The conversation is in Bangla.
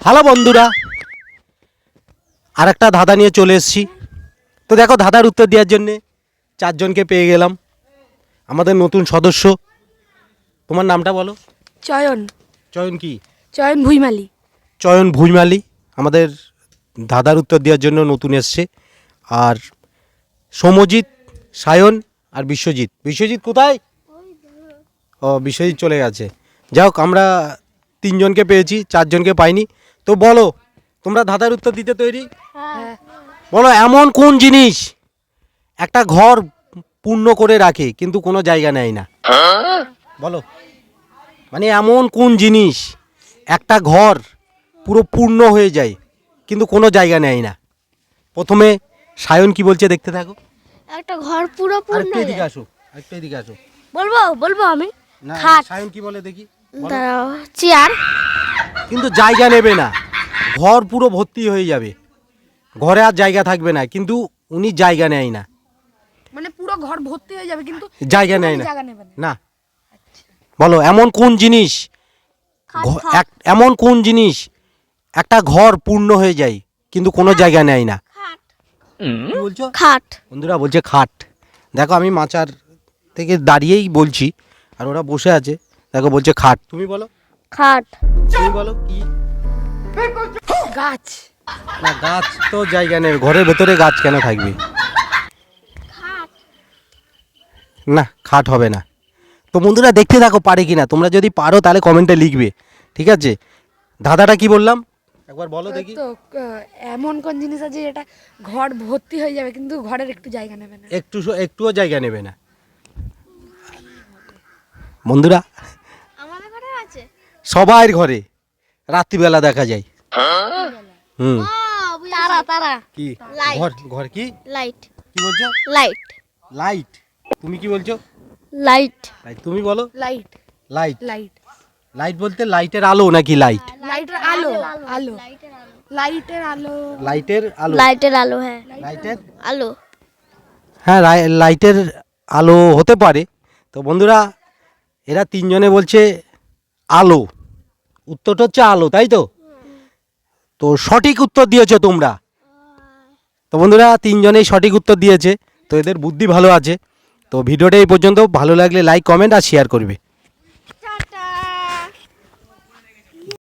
হ্যালো বন্ধুরা আর একটা ধাঁধা নিয়ে চলে এসেছি। তো দেখো ধাঁধার উত্তর দেওয়ার জন্যে চারজনকে পেয়ে গেলাম। আমাদের নতুন সদস্য তোমার নামটা বলো? চয়ন। চয়ন কি? চয়ন ভুইমালি। চয়ন ভুইমালি আমাদের ধাঁধার উত্তর দেওয়ার জন্য নতুন এসছে। আর সমজিৎ সায়ন আর বিশ্বজিৎ। বিশ্বজিৎ কোথায়? ও বিশ্বজিৎ চলে গেছে। যাই হোক আমরা তিনজনকে পেয়েছি চারজনকে পাইনি। তো বলো তোমরা ধাঁধার উত্তর দিতে তৈরি? বলো এমন কোন জিনিস একটা ঘর পূর্ণ করে রাখে কিন্তু কোনো জায়গা নেয় না? বলো। মানে এমন কোন জিনিস একটা ঘর পুরো পূর্ণ হয়ে যায় কিন্তু কোনো জায়গা নেয় না? প্রথমে সায়ন কি বলছে দেখতে থাকো। একটা ঘর পুরো পূর্ণ একটু এদিকে আসো একটু এদিকে আসো। বলব বলব আমি? না। সায়ন কি বলে দেখি। দাঁড়াও চেয়ার। কিন্তু জায়গা নেবে না। ঘর পুরো ভর্তি হয়ে যাবে। ঘরে আর জায়গা থাকবে না কিন্তু উনি জায়গা নেয় না। মানে পুরো ঘর ভর্তি হয়ে যাবে কিন্তু জায়গা নেয় না। না। না। বলো এমন কোন জিনিস? ঘ- এক- এমন কোন জিনিস? একটা ঘর পূর্ণ হয়ে যায় কিন্তু কোনো জায়গা নেয় না। বলছো? খাট। বন্ধুরা বলছে খাট। দেখো আমি মাচার থেকে দাঁড়িয়েই বলছি আর ওরা বসে আছে। দেখো বলছে খাট। তুমি বলো। খাট। তুমি বলো কি? গাছ। না গাছ তো জায়গা নেই। ঘরের ভেতরে গাছ কেন থাকবে? না খাট হবে না। তো বন্ধুরা দেখতে থাকো পারে কি না তোমরা যদি পারো তাহলে কমেন্টে লিখবে। ঠিক আছে? দাদাটা কি বললাম? একবার বলো দেখি। তো এমন কোন জিনিস আছে যেটা ঘর ভর্তি হয়ে যাবে কিন্তু ঘরের একটু জায়গা নেবে না? একটু একটুও জায়গা নেবে না। বন্ধুরা আছে সবার ঘরে রাত্রিবেলা দেখা যায়। হুম। তারা তারা। কি? ঘর ঘর কি? লাইট কি বলছো? লাইট লাইট তুমি কি বলছো? লাইট তুমি বলো। লাইট লাইট লাইট লাইট বলতে লাইটের আলো নাকি লাইট লাইটের আলো আলো। লাইটের আলো। লাইটের আলো। লাইটের আলো। হ্যাঁ। লাইটের আলো। হ্যাঁ লাই- লাইটের আলো হতে পারে। তো বন্ধুরা এরা তিনজনে বলছে আলো। উত্তরটা হচ্ছে আলো, তাই তো? তো সঠিক উত্তর দিয়েছ তোমরা। তো বন্ধুরা, তিনজনেই সঠিক উত্তর দিয়েছে, তো এদের বুদ্ধি ভালো আছে। তো ভিডিওটা এই পর্যন্ত, ভালো লাগলে লাইক কমেন্ট আর শেয়ার করবে।